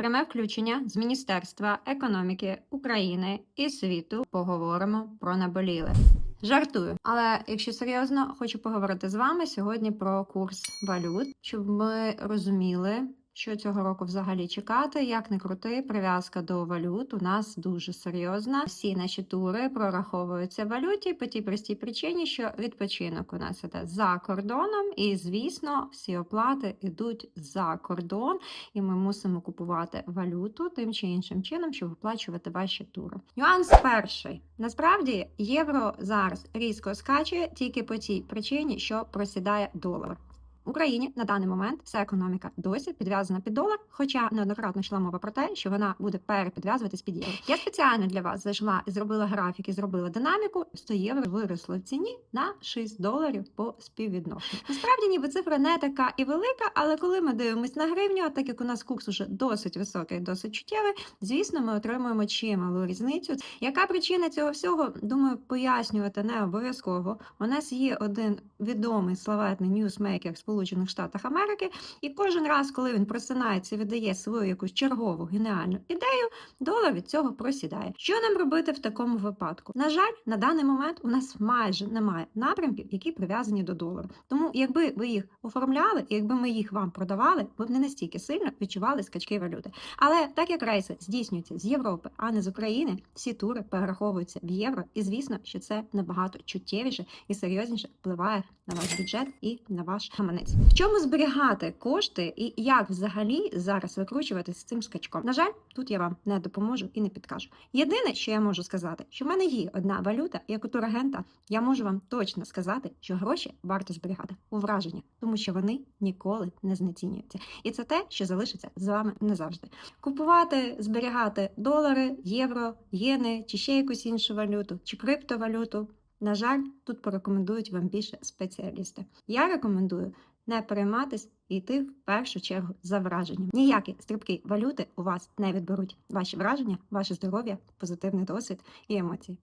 пряме включення з Міністерства економіки України і світу. Поговоримо про наболіле. Жартую, але якщо серйозно, хочу поговорити з вами сьогодні про курс валют, щоб ми розуміли. Що цього року взагалі чекати, як не крути, прив'язка до валют у нас дуже серйозна. Всі наші тури прораховуються в валюті по тій простій причині, що відпочинок у нас іде за кордоном, і звісно, всі оплати йдуть за кордон, і ми мусимо купувати валюту тим чи іншим чином, щоб оплачувати ваші тури. Нюанс перший: насправді євро зараз різко скачує тільки по тій причині, що просідає долар. Україні на даний момент вся економіка досі підв'язана під долар, хоча неоднократно йшла мова про те, що вона буде перепідв'язуватись під євро. Я спеціально для вас зайшла і зробила графік і зробила динаміку. 100 євро виросло в ціні на 6 доларів по співвідношенню. Насправді, ніби цифра не така і велика, але коли ми дивимося на гривню, а так як у нас курс уже досить високий, досить чуттєвий, звісно, ми отримуємо чималу різницю. Яка причина цього всього? Думаю, пояснювати не обов'язково. У нас є один відомий славетний ньюсмейкер Сполучених Штатах Америки, і кожен раз, коли він просинається видає свою якусь чергову геніальну ідею, долар від цього просідає. Що нам робити в такому випадку? На жаль, на даний момент у нас майже немає напрямків, які прив'язані до долару. Тому, якби ви їх оформляли, якби ми їх вам продавали, ви б не настільки сильно відчували скачки валюти. Але так як рейси здійснюються з Європи, а не з України, всі тури перераховуються в євро, і звісно, що це набагато чуттєвіше і серйозніше впливає на ваш бюджет і на ваш гаманець. В чому зберігати кошти і як взагалі зараз викручуватись з цим скачком? На жаль, тут я вам не допоможу і не підкажу. Єдине, що я можу сказати, що в мене є одна валюта, як у турагента, я можу вам точно сказати, що гроші варто зберігати у враження, тому що вони ніколи не знецінюються. І це те, що залишиться з вами назавжди. Купувати, зберігати долари, євро, єни чи ще якусь іншу валюту, чи криптовалюту. На жаль, тут порекомендують вам більше спеціалісти. Я рекомендую не перейматись і йти в першу чергу за враженням. Ніякі стрибки валюти у вас не відберуть ваші враження, ваше здоров'я, позитивний досвід і емоції.